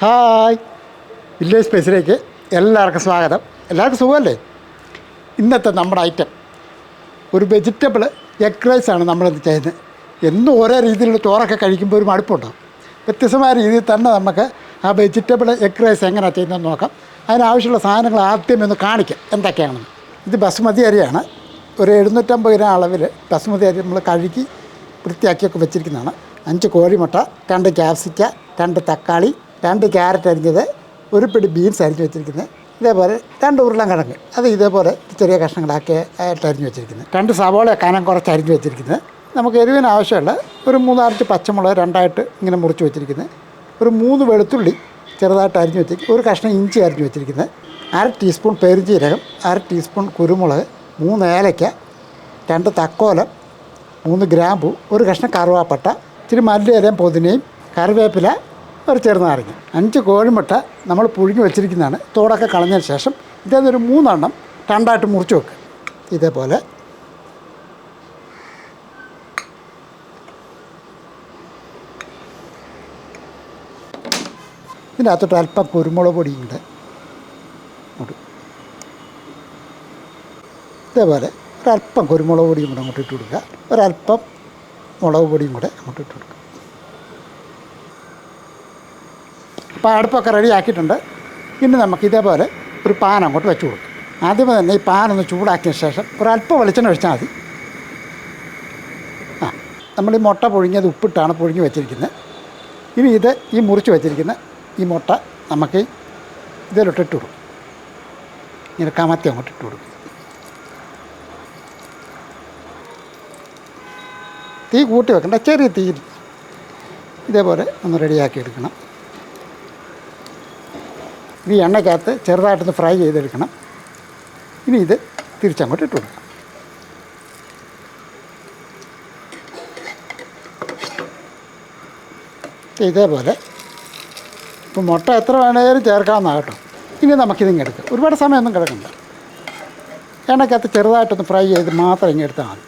Hi. Village സ്പേസിലേക്ക് എല്ലാവർക്കും സ്വാഗതം. എല്ലാവർക്കും സുഖമല്ലേ? ഇന്നത്തെ നമ്മുടെ ഐറ്റം ഒരു വെജിറ്റബിൾ എഗ് റൈസ് ആണ് നമ്മളിത് ചെയ്യുന്നത്? എന്നും ഓരോ രീതിയിലുള്ള ചോറൊക്കെ കഴിക്കുമ്പോൾ ഒരു മടുപ്പുണ്ടാവും വ്യത്യസ്തമായ രീതിയിൽ തന്നെ നമുക്ക് ആ വെജിറ്റബിൾ എഗ് റൈസ് എങ്ങനെയാണ് ചെയ്യുന്നതെന്ന് നോക്കാം. അതിനാവശ്യമുള്ള സാധനങ്ങൾ ആദ്യം ഒന്ന് കാണിക്കാം. എന്തൊക്കെയാണെന്ന്. ഇത് ബസുമതി അരിയാണ്. ഒരു എഴുന്നൂറ്റമ്പത് ഗ്രാം അളവിൽ ബസുമതി അരി നമ്മൾ കഴുകി വൃത്തിയാക്കിയൊക്കെ വെച്ചിരിക്കുന്നതാണ്. അഞ്ച് കോഴിമുട്ട രണ്ട് ക്യാപ്സിക്ക രണ്ട് തക്കാളി രണ്ട് ക്യാരറ്റ് അരിഞ്ഞത് ഒരു പിടി ബീൻസ് അരിഞ്ഞ് വെച്ചിരിക്കുന്നത് ഇതേപോലെ രണ്ട് ഉരുളൻ കിഴങ്ങ് അത് ഇതേപോലെ ചെറിയ കഷ്ണങ്ങളാക്കി ആയിട്ട് അരിഞ്ഞ് വെച്ചിരിക്കുന്നത് രണ്ട് സവോള കനം കുറച്ച് അരിഞ്ഞ് വെച്ചിരിക്കുന്നത് നമുക്ക് എരിവിന് ആവശ്യമുള്ള ഒരു മൂന്നാലഞ്ച് പച്ചമുളക് രണ്ടായിട്ട് ഇങ്ങനെ മുറിച്ച് വെച്ചിരിക്കുന്നത് ഒരു മൂന്ന് വെളുത്തുള്ളി ചെറുതായിട്ട് അരിഞ്ഞ് വെച്ചിരിക്കും ഒരു കഷ്ണം ഇഞ്ചി അരിഞ്ഞ് വെച്ചിരിക്കുന്നത് അര ടീസ്പൂൺ പെരുംജീരകം അര ടീസ്പൂൺ കുരുമുളക് മൂന്ന് ഏലയ്ക്ക രണ്ട് തക്കോലം മൂന്ന് ഗ്രാമ്പു ഒരു കഷ്ണം കറുവാപ്പട്ട ഇച്ചിരി മല്ലിയിലയും പൊതിനയും കറിവേപ്പില ഒരു ചെറുനാരങ്ങ അഞ്ച് കോഴിമുട്ട നമ്മൾ പുഴുങ്ങി വെച്ചിരിക്കുന്നതാണ്. തോടൊക്കെ കളഞ്ഞതിന് ശേഷം ഇതൊരു മൂന്നെണ്ണം രണ്ടായിട്ട് മുറിച്ച് വെക്കുക ഇതേപോലെ. ഇതിനകത്തോട്ട് അല്പം കുരുമുളക് പൊടിയുണ്ട്. ഇതേപോലെ ഒരല്പം കുരുമുളക് പൊടിയും കൂടെ അങ്ങോട്ട് ഇട്ട് കൊടുക്കുക. ഒരല്പം മുളക് പൊടിയും കൂടെ അങ്ങോട്ട് ഇട്ട് കൊടുക്കുക. അപ്പോൾ അടുപ്പൊക്കെ റെഡി ആക്കിയിട്ടുണ്ട്. ഇനി നമുക്ക് ഇതേപോലെ ഒരു പാൻ അങ്ങോട്ട് വെച്ച് കൊടുക്കും. ആദ്യമേ തന്നെ ഈ പാൻ ഒന്ന് ചൂടാക്കിയ ശേഷം ഒരല്പം വെളിച്ചെണ്ണ ഒഴിച്ചാൽ മതി. ആ നമ്മൾ ഈ മുട്ട പുഴുങ്ങിയത് ഉപ്പിട്ടാണ് പുഴുങ്ങി വെച്ചിരിക്കുന്നത്. ഇനി ഇത് ഈ മുറിച്ച് വെച്ചിരിക്കുന്ന ഈ മുട്ട നമുക്ക് ഇതിലോട്ട് ഇട്ട് കൊടുക്കും. ഇങ്ങനെ കമത്തി അങ്ങോട്ട് ഇട്ട് കൊടുക്കും. തീ കൂട്ടി വെക്കണ്ട ചെറിയ തീ ഇതേപോലെ ഒന്ന് റെഡിയാക്കി എടുക്കണം. ഈ എണ്ണയ്ക്കകത്ത് ചെറുതായിട്ടൊന്ന് ഫ്രൈ ചെയ്തെടുക്കണം. ഇനി ഇത് തിരിച്ചങ്ങോട്ട് ഇട്ട് കൊടുക്കണം ഇതേപോലെ ഇപ്പോൾ മുട്ട എത്ര വേണേലും ചേർക്കാവുന്നതാണ് ഇനി നമുക്കിതിങ്ങ് എടുക്കാം. ഒരുപാട് സമയമൊന്നും കിടക്കണ്ട. എണ്ണയ്ക്കകത്ത് ചെറുതായിട്ടൊന്ന് ഫ്രൈ ചെയ്ത് മാത്രം ഇങ്ങ് എടുത്താൽ മതി.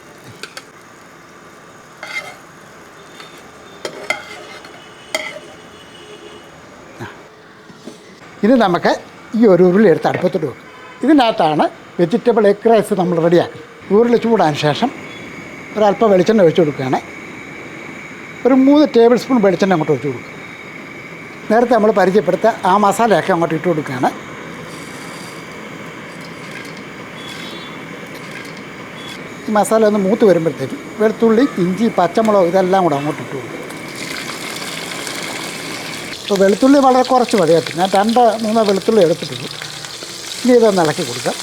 ഇനി നമുക്ക് ഈ ഒരു ഉരുളി എടുത്ത് അടുപ്പത്തിട്ട് വെക്കും. ഇതിനകത്താണ് വെജിറ്റബിൾ എഗ് റൈസ് നമ്മൾ റെഡിയാക്കുന്നത്. ഉരുളി ചൂടാൻ ശേഷം ഒരല്പം വെളിച്ചെണ്ണ ഒഴിച്ചു കൊടുക്കുകയാണ്. ഒരു മൂന്ന് ടേബിൾ സ്പൂൺ വെളിച്ചെണ്ണ അങ്ങോട്ട് ഒഴിച്ചു കൊടുക്കും നേരത്തെ നമ്മൾ പരിചയപ്പെടുത്ത ആ മസാലയൊക്കെ അങ്ങോട്ട് ഇട്ട് കൊടുക്കുകയാണ്. ഈ മസാല ഒന്ന് മൂത്ത് വരുമ്പോഴത്തേക്കും വെളുത്തുള്ളി ഇഞ്ചി പച്ചമുളക് ഇതെല്ലാം കൂടെ അങ്ങോട്ട് ഇട്ട് കൊടുക്കും ഇപ്പോൾ വെളുത്തുള്ളി വളരെ കുറച്ച് മതി ഞാൻ രണ്ട് മൂന്ന് വെളുത്തുള്ളി എടുത്തിട്ടുള്ളൂ ഇനി ഇതൊന്ന് ഇളക്കി കൊടുക്കാം.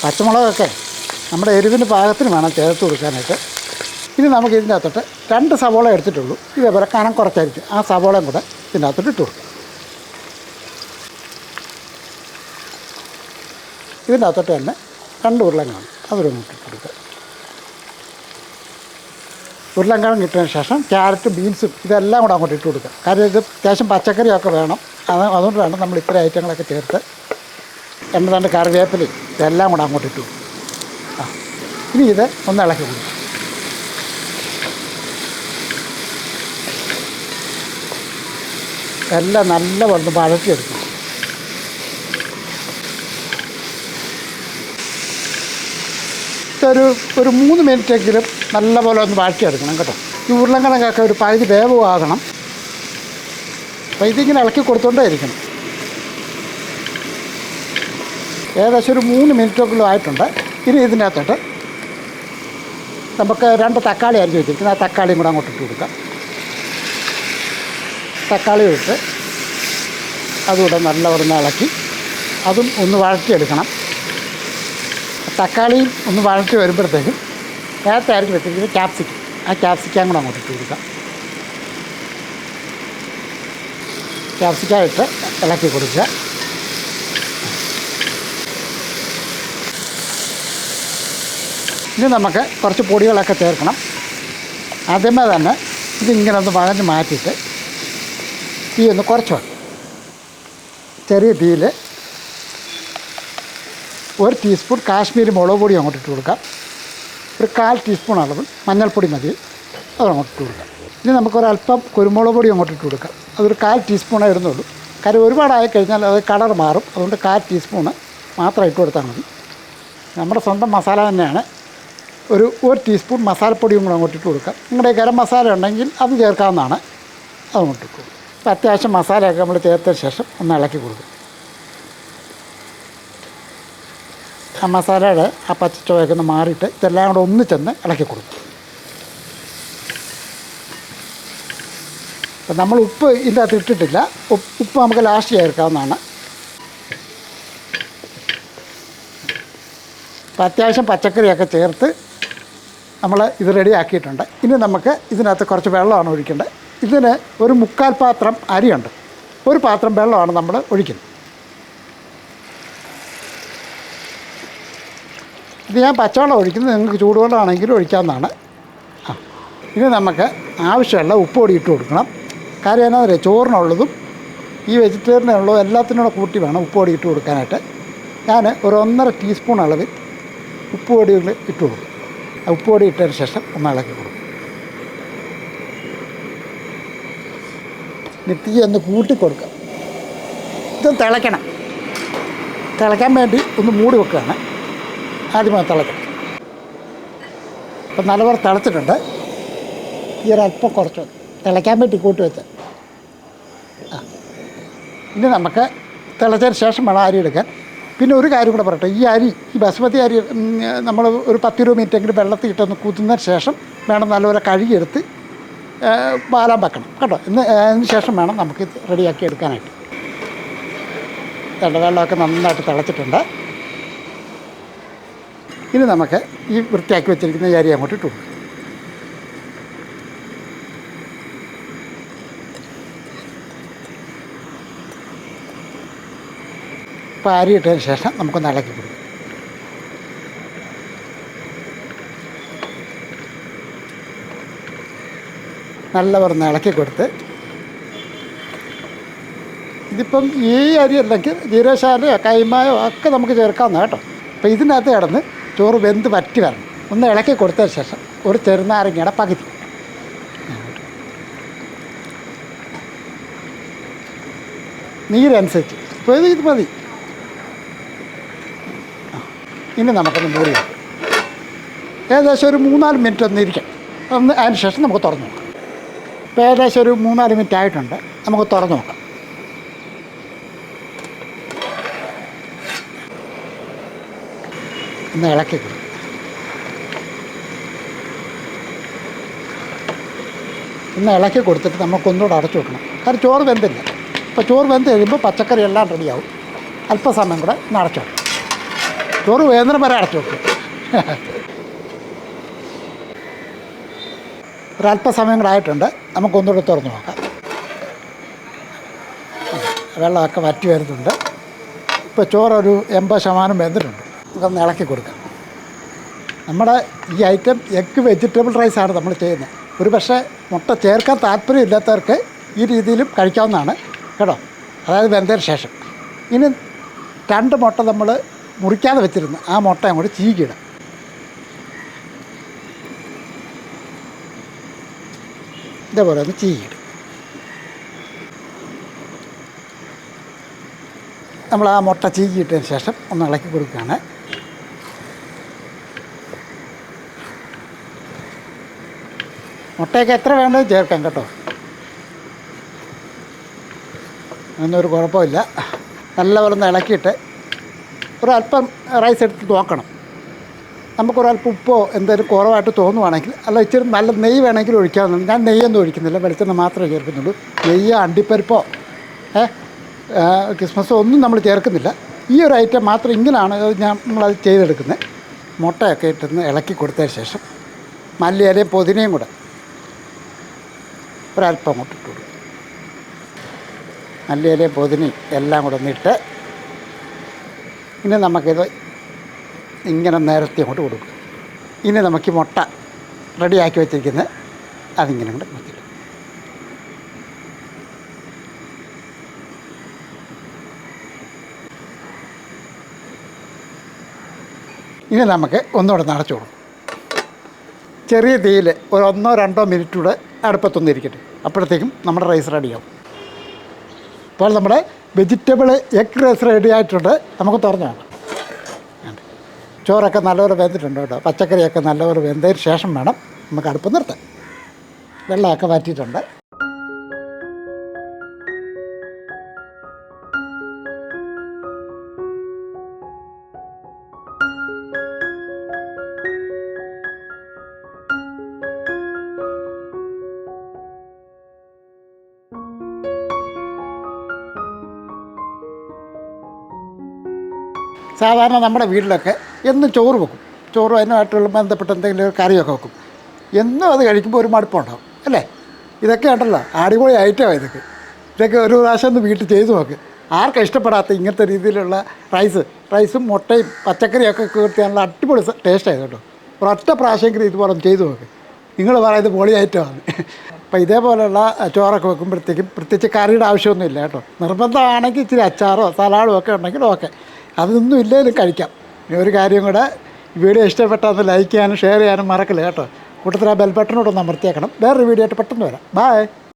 പച്ചമുളകൊക്കെ നമ്മുടെ എരിവിന് പാകത്തിന് വേണം ചേർത്ത് കൊടുക്കാനായിട്ട്. ഇനി നമുക്ക് ഇതിന്റെ അകത്തോട്ട് രണ്ട് സവോള എടുത്തിട്ടുള്ളൂ. ഇതേപോലെ കനം കുറച്ചായിരിക്കും. ആ സവോളയും കൂടെ ഇതിന്റെ അകത്തോട്ട് ഇട്ട് കൊടുക്കും. ഇതിന്റെ അകത്തോട്ട് തന്നെ രണ്ട് ഉരുളങ്ങാണ് അവരൊന്ന് ഇട്ട് കൊടുക്കുക ഉരുളൻകിഴങ്ങ് ഇട്ടതിന് ശേഷം ക്യാരറ്റും ബീൻസും ഇതെല്ലാം കൂടെ അങ്ങോട്ട് ഇട്ട് കൊടുക്കുക. കാര്യം ഇത് അത്യാവശ്യം പച്ചക്കറിയൊക്കെ വേണം. അത് അതുകൊണ്ട് വേണം നമ്മൾ ഇത്ര ഐറ്റങ്ങളൊക്കെ ചേർത്ത് എണ്ണ രണ്ട് കറിവേപ്പിലയും ഇതെല്ലാം കൂടെ അങ്ങോട്ട് ഇട്ടു ആ ഇനി ഇത് ഒന്ന് ഇളക്കി കൊടുക്കും എല്ലാം നല്ല വെള്ളം വഴറ്റിയെടുക്കും ഇതൊരു ഒരു മൂന്ന് മിനിറ്റെങ്കിലും നല്ലപോലെ ഒന്ന് വാഴ്ത്തിയെടുക്കണം കേട്ടോ. ഈ ഉരുളങ്കിഴങ്ങൊക്കെ ഒരു പകുതി വേവുമാകണം അപ്പോൾ ഇതിങ്ങനെ ഇളക്കി കൊടുത്തോണ്ടേ ഇരിക്കണം. ഏകദേശം ഒരു മൂന്ന് മിനിറ്റെങ്കിലും ആയിട്ടുണ്ട്. ഇനി ഇതിനകത്തോട്ട് നമുക്ക് രണ്ട് തക്കാളി അരിഞ്ഞ് വെച്ചിരിക്കുന്നത് ആ തക്കാളിയും കൂടെ അങ്ങോട്ട് ഇട്ട് കൊടുക്കാം. തക്കാളി ഇട്ട് അതുകൂടെ നല്ല ഒന്ന് ഇളക്കി അതും ഒന്ന് വഴറ്റിയെടുക്കണം തക്കാളിയും ഒന്ന് വഴറ്റി വരുമ്പോഴത്തേക്കും നേരത്തെ അരച്ച് വെച്ചിരിക്കുന്നത് ക്യാപ്സിക്കം ആ ക്യാപ്സിക്കം കൂടെ അങ്ങോട്ട് ഇട്ട് കൊടുക്കാം. ക്യാപ്സിക്കം ഇട്ട് ഇളക്കി കൊടുക്കുക. ഇനി നമുക്ക് കുറച്ച് പൊടികളൊക്കെ ചേർക്കണം. ആദ്യമേ തന്നെ ഇതിങ്ങനെ ഒന്ന് വഴഞ്ഞ് മാറ്റിയിട്ട് തീ ഒന്ന് കുറച്ച് ചെറിയ തീയിൽ ഒരു ടീസ്പൂൺ കാശ്മീരി മുളക് പൊടി അങ്ങോട്ട് ഇട്ട് കൊടുക്കാം. ഒരു കാൽ ടീസ്പൂൺ അളവ് മഞ്ഞൾപ്പൊടി മതി. അത് ഇട്ട് കൊടുക്കാം. ഇനി നമുക്കൊരല്പം കുരുമുളക് പൊടി അങ്ങോട്ട് ഇട്ട് കൊടുക്കാം. അതൊരു കാൽ ടീസ്പൂണേ ഇടുന്നുള്ളൂ കാര്യം ഒരുപാടായി കഴിഞ്ഞാൽ അത് കളർ മാറും. അതുകൊണ്ട് കാൽ ടീസ്പൂണ് മാത്രം ഇട്ട് കൊടുത്താൽ മതി. നമ്മുടെ സ്വന്തം മസാല തന്നെയാണ്. ഒരു ഒരു ടീസ്പൂൺ മസാലപ്പൊടിയും കൂടെ അങ്ങോട്ട് ഇട്ട് കൊടുക്കാം. നിങ്ങളുടെ ഗരം മസാല ഉണ്ടെങ്കിൽ അത് ചേർക്കാവുന്നതാണ്. അതുകൊണ്ട് ഇട്ട് കൊടുക്കും. അത്യാവശ്യം മസാലയൊക്കെ നമ്മൾ ചേർത്തതിന് ശേഷം ഒന്ന് ഇളക്കി കൊടുക്കും. ആ മസാലയുടെ ആ പച്ചച്ചുവയൊക്കെ ഒന്ന് മാറിയിട്ട് ഇതെല്ലാം കൂടെ ഒന്ന് ചെന്ന് ഇളക്കി കൊടുക്കും. അപ്പം നമ്മൾ ഉപ്പ് ഇതിന്റെ അകത്ത് ഇട്ടിട്ടില്ല. ഉപ്പ് നമുക്ക് ലാസ്റ്റ് ചേർക്കാവുന്നതാണ്. അപ്പം അത്യാവശ്യം പച്ചക്കറിയൊക്കെ ചേർത്ത് നമ്മൾ ഇത് റെഡിയാക്കിയിട്ടുണ്ട് ഇനി നമുക്ക് ഇതിനകത്ത് കുറച്ച് വെള്ളമാണ് ഒഴിക്കേണ്ടത്. ഇതിന് ഒരു മുക്കാൽ പാത്രം അരിയുണ്ട്. ഒരു പാത്രം വെള്ളമാണ് നമ്മൾ ഒഴിക്കുന്നത്. ഇത് ഞാൻ പച്ചവെള്ളം ഒഴിക്കുന്നത് നിങ്ങൾക്ക് ചൂടുവെള്ളമാണെങ്കിലും ഒഴിക്കാവുന്നതാണ്. ആ ഇത് നമുക്ക് ആവശ്യമുള്ള ഉപ്പ് പൊടി ഇട്ട് കൊടുക്കണം. കാര്യം എന്നാ പറയുക ചോറിനുള്ളതും ഈ വെജിറ്റേറിയനുള്ളതും എല്ലാത്തിനും കൂട്ടി വേണം ഉപ്പ് പൊടി ഇട്ട് കൊടുക്കാനായിട്ട്. ഞാൻ ഒരു ഒന്നര ടീസ്പൂൺ അളവിൽ ഉപ്പ് പൊടികൾ ഇട്ട് കൊടുക്കും. ഉപ്പ് പൊടി ഇട്ടതിന് ശേഷം ഒന്ന് ഇളക്കി കൊടുക്കും. തീ ഒന്ന് കൂട്ടി കൊടുക്കുക ഇത് തിളയ്ക്കണം. തിളയ്ക്കാൻ വേണ്ടി ഒന്ന് മൂടി വെക്കുകയാണ്. ആദ്യമേ തിളക്കും. ഇപ്പം നല്ലപോലെ തിളച്ചിട്ടുണ്ട്. ഈ ഒരല്പം കുറച്ച്. തിളയ്ക്കാൻ വേണ്ടി കൂട്ടി വെച്ച്. ആ. ഇനി നമുക്ക് തിളച്ചതിന് ശേഷം വേണം അരി എടുക്കാൻ. പിന്നെ ഒരു കാര്യം കൂടെ പറയട്ടെ. ഈ അരി ഈ ബസ്മതി അരി നമ്മൾ ഒരു പത്തിരുപത് മിനിറ്റ് എങ്കിലും വെള്ളത്തിൽ ഇട്ടൊന്ന് കുത്തുന്നതിന് ശേഷം വേണം നല്ലപോലെ കഴുകിയെടുത്ത് വാലാൻ വെക്കണം. കേട്ടോ? ഇന്ന് അതിന് ശേഷം വേണം നമുക്ക് റെഡിയാക്കി എടുക്കാനായിട്ട്. തണ്ടവെള്ളമൊക്കെ നന്നായിട്ട് തിളച്ചിട്ടുണ്ട്. ഇനി നമുക്ക് ഈ വൃത്തിയാക്കി വെച്ചിരിക്കുന്ന ഏരിയ അങ്ങോട്ട് ഇട്ടു അപ്പോൾ അരി ഇട്ടതിന് ശേഷം നമുക്കൊന്ന് ഇളക്കി കൊടുക്കും. നല്ല പറഞ്ഞ് ഇളക്കി കൊടുത്ത് ഇതിപ്പം ഈ അരി അല്ലെങ്കിൽ ജീരശാലയോ കൈമായോ ഒക്കെ നമുക്ക് ചേർക്കാവുന്ന കേട്ടോ. അപ്പോൾ ഇതിനകത്ത് കിടന്ന് ചോറ് വെന്ത് വറ്റി വരണം. ഒന്ന് ഇളക്കി കൊടുത്തതിന് ശേഷം ഒരു ചെറുനാരങ്ങയുടെ പകുതി. നീരനുസരിച്ച്. ഇപ്പോൾ ഇത് മതി. ഇനി നമുക്കൊന്ന് മൂടി ഏകദേശം ഒരു മൂന്നാൽ മിനിറ്റ് ഒന്ന് ഇരിക്കാം. ഒന്ന് അതിന് ശേഷം നമുക്ക് തുറന്നു നോക്കാം. ഇപ്പോൾ ഏകദേശം ഒരു മൂന്നാൽ മിനിറ്റ് ആയിട്ടുണ്ട്. നമുക്ക് തുറന്നു നോക്കാം. ഒന്ന് ഇളക്കി കൊടുക്കും ഒന്ന് ഇളക്കി കൊടുത്തിട്ട് നമുക്കൊന്നുകൂടെ അടച്ചു വെക്കണം. കാരണം ചോറ് വെന്തില്ല. അപ്പോൾ ചോറ് വെന്ത് കഴിയുമ്പോൾ പച്ചക്കറി എല്ലാം റെഡിയാവും അല്പസമയം കൂടെ ഒന്ന് അടച്ചു വെക്കണം. ചോറ് വേദന വരെ അടച്ചു വെക്കും. ഒരല്പസമയം കൂടെ ആയിട്ടുണ്ട്. നമുക്കൊന്നുകൂടെ തുറന്നു നോക്കാം. വെള്ളമൊക്കെ വറ്റി വരുന്നുണ്ട്. ഇപ്പോൾ ചോറൊരു എൺപത് ശതമാനം വെന്തിട്ടുണ്ട്. നമുക്കൊന്ന് ഇളക്കി കൊടുക്കാം നമ്മുടെ ഈ ഐറ്റം എഗ് വെജിറ്റബിൾ റൈസാണ് നമ്മൾ ചെയ്യുന്നത്. ഒരു പക്ഷേ മുട്ട ചേർക്കാൻ താല്പര്യമില്ലാത്തവർക്ക് ഈ രീതിയിലും കഴിക്കാവുന്നതാണ് കേട്ടോ. അതായത് വെന്തതിന് ശേഷം. ഇനി രണ്ട് മുട്ട നമ്മൾ മുറിക്കാതെ വെച്ചിരുന്നു. ആ മുട്ട അങ്ങോട്ട് ചീകിയിടാം ഇതേപോലെ ഒന്ന് ചീകിയിടും നമ്മൾ ആ മുട്ട ചീകിയിട്ടതിന് ശേഷം ഒന്ന് ഇളക്കി കൊടുക്കുകയാണ്. മുട്ടയൊക്കെ എത്ര വേണ്ടത് ചേർക്കാം കേട്ടോ. അതൊന്നൊരു കുഴപ്പമില്ല. നല്ലപോലെ ഒന്ന് ഇളക്കിയിട്ട് ഒരല്പം റൈസ് എടുത്ത് നോക്കണം നമുക്കൊരല്പം ഉപ്പോ എന്തെങ്കിലും കുറവായിട്ട് തോന്നുവാണെങ്കിൽ അല്ല ഇച്ചിരി നല്ല നെയ്യ് വേണമെങ്കിൽ ഒഴിക്കാവുന്നതാണ്. ഞാൻ നെയ്യൊന്നും ഒഴിക്കുന്നില്ല വെളിച്ചെണ്ണ മാത്രമേ ചേർക്കുന്നുള്ളൂ. നെയ്യ് അണ്ടിപ്പരിപ്പോ ഏ ക്രിസ്മസോ ഒന്നും നമ്മൾ ചേർക്കുന്നില്ല. ഈ ഒരു ഐറ്റം മാത്രം ഇങ്ങനെയാണ് ഞാൻ നമ്മളത് ചെയ്തെടുക്കുന്നത്. മുട്ടയൊക്കെ ഇട്ടൊന്ന് ഇളക്കി കൊടുത്തതിന് ശേഷം മല്ലിയിലയും പുതിനയും കൂടെ ഒരല്പം അങ്ങോട്ട് ഇട്ട് കൊടുക്കും. മല്ലിയിലയും പൊതിനി എല്ലാം കൂടെ ഒന്നിട്ട് ഇനി നമുക്കിത് ഇങ്ങനെ നേരത്തെ അങ്ങോട്ട് കൊടുക്കും. ഇനി നമുക്ക് മുട്ട റെഡിയാക്കി വെച്ചിരിക്കുന്നത് അതിങ്ങനെ കൂടെ കൊടുത്തിട്ട് ഇനി നമുക്ക് ഒന്നുകൂടെ നടച്ചു കൊടുക്കും. ചെറിയ തീയിൽ ഒരു ഒന്നോ രണ്ടോ മിനിറ്റ് കൂടെ അടുപ്പത്തൊന്നും ഇരിക്കട്ടെ അപ്പോഴത്തേക്കും നമ്മുടെ റൈസ് റെഡിയാവും അപ്പോൾ നമ്മുടെ വെജിറ്റബിൾ എഗ് റൈസ് റെഡി ആയിട്ടുണ്ട്. നമുക്ക് തുറന്നു വേണം ചോറൊക്കെ നല്ലപോലെ വെന്തിട്ടുണ്ട് കേട്ടോ. പച്ചക്കറിയൊക്കെ നല്ലപോലെ വെന്തതിന് ശേഷം വേണം നമുക്ക് അടുപ്പ് നിർത്താൻ. വെള്ളമൊക്കെ മാറ്റിയിട്ടുണ്ട് സാധാരണ നമ്മുടെ വീട്ടിലൊക്കെ എന്നും ചോറ് വെക്കും. ചോറ് അതിനായിട്ടുള്ള ബന്ധപ്പെട്ട എന്തെങ്കിലും കറിയൊക്കെ വെക്കും. എന്നും അത് കഴിക്കുമ്പോൾ ഒരു മടുപ്പുണ്ടാവും അല്ലേ? ഇതൊക്കെ ഉണ്ടല്ലോ അടിപൊളി ഐറ്റമാണ് ഇതൊക്കെ. ഇതൊക്കെ ഒരു പ്രാവശ്യം ഒന്ന് വീട്ടിൽ ചെയ്തു നോക്ക്. ആർക്കും ഇഷ്ടപ്പെടാത്ത ഇങ്ങനത്തെ രീതിയിലുള്ള റൈസ് റൈസും മുട്ടയും പച്ചക്കറിയൊക്കെ കീർത്തിയാണല്ലോ അടിപൊളി ടേസ്റ്റ് ആയത് കേട്ടോ. ഒരൊറ്റ പ്രാവശ്യമെങ്കിലും ഇതുപോലെ ചെയ്തു നോക്ക്. നിങ്ങൾ പറയുന്നത് പൊളി ഐറ്റമാണ് അപ്പോൾ ഇതേപോലെയുള്ള ചോറൊക്കെ വെക്കുമ്പോഴത്തേക്കും പ്രത്യേകിച്ച് കറിയുടെ ആവശ്യമൊന്നുമില്ല കേട്ടോ. നിർബന്ധമാണെങ്കിൽ ഇച്ചിരി അച്ചാറോ സലാഡോ ഒക്കെ ഉണ്ടെങ്കിൽ ഓക്കെ അതൊന്നും ഇല്ലെങ്കിലും കഴിക്കാം. ഇനി ഒരു കാര്യം കൂടെ വീഡിയോ ഇഷ്ടപ്പെട്ടാൽ ലൈക്ക് ചെയ്യാനും ഷെയർ ചെയ്യാനും മറക്കില്ല കേട്ടോ. കൂട്ടത്തിൽ ആ ബെൽ ബട്ടണോടൊന്ന് അമർത്തിയേക്കണം. വേറൊരു വീഡിയോ ആയിട്ട് പെട്ടെന്ന് വരാം. ബായ്